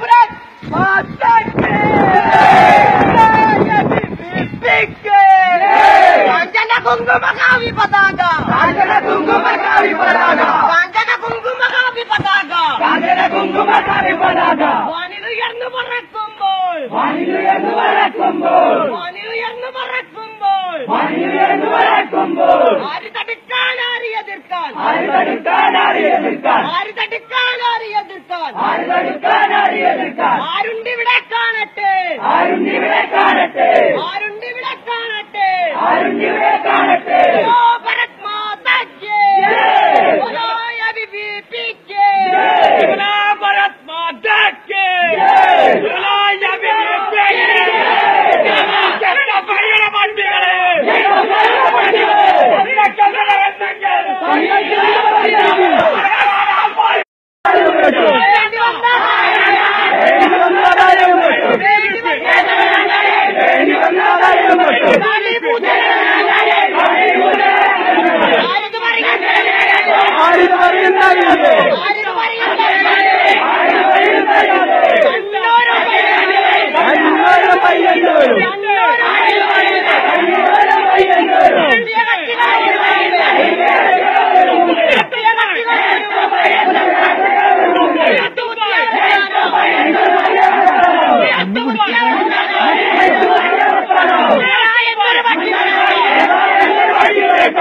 Bırak! குங்கும காவி பதாகா காஞ்சன குங்கும காவி பதாகா காஞ்சன குங்கும காவி பதாகா காஞ்சன குங்கும காவி பதாகா வானில் உயர்ந்து ஆறு தடுக்கான் ஆறு எதிர்க்கான் ஆறு தடுக்கான் ஆறு எதிர்க்கான் ஆறு 六六六